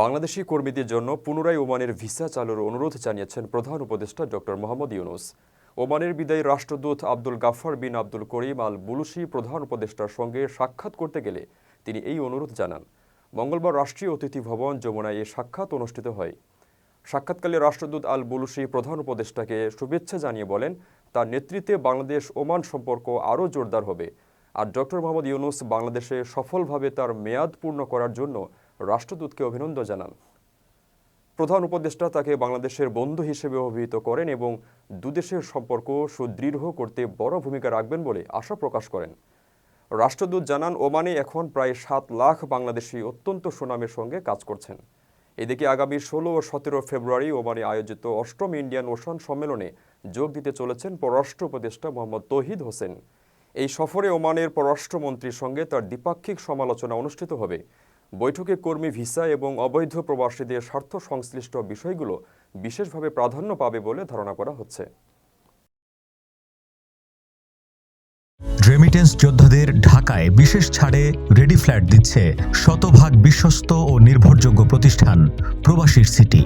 বাংলাদেশি কর্মীদের জন্য পুনরায় ওমানের ভিসা চালুর অনুরোধ জানিয়েছেন প্রধান উপদেষ্টা ডক্টর মোহাম্মদ ইউনুস। ওমানের বিদায়ী রাষ্ট্রদূত আব্দুল গাফফার বিন আব্দুল করিম আল বুলুসি প্রধান উপদেষ্টার সঙ্গে সাক্ষাৎ করতে গেলে তিনি এই অনুরোধ জানান। মঙ্গলবার রাষ্ট্রীয় অতিথি ভবন যমুনায় এ সাক্ষাৎ অনুষ্ঠিত হয়। সাক্ষাৎকালে রাষ্ট্রদূত আল বুলুসি প্রধান উপদেষ্টাকে শুভেচ্ছা জানিয়ে বলেন, তার নেতৃত্বে বাংলাদেশ ওমান সম্পর্ক আরও জোরদার হবে। আর ডক্টর মোহাম্মদ ইউনুস, বাংলাদেশে সফলভাবে তার মেয়াদ পূর্ণ করার জন্য রাষ্ট্রদূতকে অভিনন্দন জানান। প্রধান উপদেষ্টা তাকে বাংলাদেশের বন্ধু হিসেবে অভিহিত করেন এবং দুদেশের সম্পর্ক সুদৃঢ় করতে বড় ভূমিকা রাখবেন বলে আশা প্রকাশ করেন। রাষ্ট্রদূত জানান, ওমানে এখন প্রায় সাত লাখ বাংলাদেশি অত্যন্ত সুনামের সঙ্গে কাজ করছেন। এদিকে আগামী ষোলো ও সতেরো ফেব্রুয়ারি ওমানে আয়োজিত অষ্টম ইন্ডিয়ান ওশান সম্মেলনে যোগ দিতে চলেছেন পররাষ্ট্র উপদেষ্টা মোহাম্মদ তৌহিদ হোসেন। এই সফরে ওমানের পররাষ্ট্রমন্ত্রীর সঙ্গে তার দ্বিপাক্ষিক সমালোচনা অনুষ্ঠিত হবে। বৈঠকে কর্মী ভিসা এবং অবৈধ প্রবাসীদের স্বার্থ সংশ্লিষ্ট বিষয়গুলো বিশেষভাবে প্রাধান্য পাবে বলে ধারণা করা হচ্ছে। রেমিটেন্স যোদ্ধাদের ঢাকায় বিশেষ ছাড়ে রেডি ফ্ল্যাট দিচ্ছে শতভাগ বিশ্বস্ত ও নির্ভরযোগ্য প্রতিষ্ঠান প্রবাসীর সিটি।